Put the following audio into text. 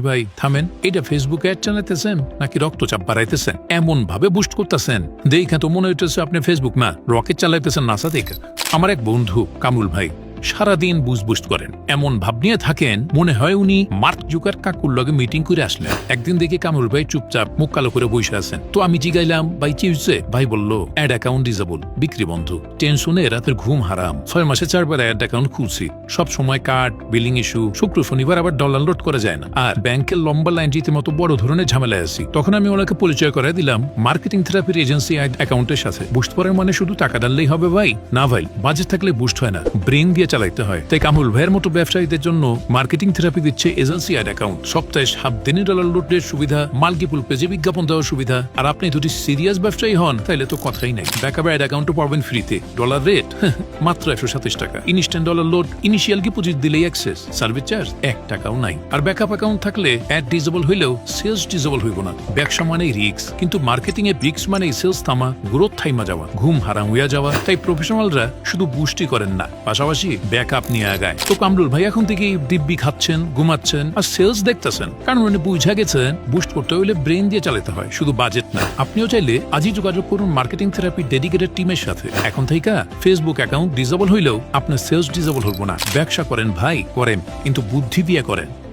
ভাই, থামেন। এটা ফেসবুকে অ্যাড চালাইতেছেন নাকি রক্তচাপ বাড়াইতেছেন? এমন ভাবে বুস্ট করতেছেন। দেখে তো মনে হইতেছে আপনি ফেসবুক না রকেট চালাইতেছেন নাসা থেকে আমার এক বন্ধু কামুল ভাই সারাদিন বুস্ট করেন। এমন ভাব নিয়ে থাকেন, মনে হয় উনি মার্ক জুকার কাকুর লগে মিটিং করে আসলেন। একদিন দেখি কামরুল ভাই চুপচাপ মুখ কালো করে বসে আছেন। তো আমি জিগাইলাম, ভাই হয়েছে ভাই বলল, অ্যাড অ্যাকাউন্ট ডিজেবল বিক্রি বন্ধ। টেনশনে রাতের ঘুম হারাম। ছয় মাসে চারবার অ্যাড অ্যাকাউন্ট খুলছি। সব সময় কার্ড বিলিং ইস্যু শুক্র, শনিবার আবার ডলার লোড করা যায় না। আর ব্যাংকের লম্বা লাইন রীতিমতো বড় ধরনের ঝামেলায় আছি। তখন আমি ওনাকে পরিচয় করে দিলাম মার্কেটিং থেরাপির এজেন্সি অ্যাকাউন্টের সাথে। বুস্ট করার মানে শুধু টাকা ডাললেই হবে ভাই? না ভাই বাজেট থাকলে বুস্ট হয় না। ব্রেন দিয়ে চালাইতে হয়। তাই কামুল ভাইয়ের মতো ব্যবসায়ীদের জন্য মার্কেটিং থেরাপি দিচ্ছে এজেন্সি আর অ্যাকাউন্ট। সপ্তাহে সাত দিনের ডলার লোডের সুবিধা, মাল্টিপুল পেজে বিজ্ঞাপন দেওয়ার সুবিধা, আর আপনি যদি সিরিয়াস ব্যবসায়ী হন, তাহলে তো কথাই নাই। ব্যাকআপ অ্যাড অ্যাকাউন্টও পাবেন ফ্রিতে। ডলার রেট, মাত্র একশো সাতাশ টাকা। Instant dollar load, initial deposit দিলেই অ্যাক্সেস। সার্ভিস চার্জ, এক টাকাও নাই। আর ব্যাকআপ অ্যাকাউন্ট থাকলে অ্যাড ডিজেবল হইলেও সেলস ডিজেবল হইব না। ব্যবসা মানেই রিক্স কিন্তু মার্কেটিং এ রিক্স মানেই সেলস থামা, গ্রোথ থাইমা যাওয়া, ঘুম হারাম হইয়া যাওয়া। তাই প্রফেশনালরা শুধু বুস্টই করেন না। পাশাপাশি ব্যাকআপ নিয়ে আগায়। তো কামরুল ভাই, এখন থেকে দিব্যি খাচ্ছেন, ঘুমাচ্ছেন আর সেলস দেখতেছেন। কারণ উনি বুঝা গেছেন বুস্ট করতে হইলে ব্রেন দিয়ে চালাতে হয়, শুধু বাজেট না। আপনিও চাইলে আজই যোগাযোগ করুন মার্কেটিং থেরাপি ডেডিকেটেড টিমের সাথে। এখন থেকে ফেসবুক অ্যাকাউন্ট ডিজেবল হইলেও আপনার সেলস ডিজেবল হব না। ব্যবসা করেন ভাই, করেন। কিন্তু বুদ্ধি দিয়ে করেন।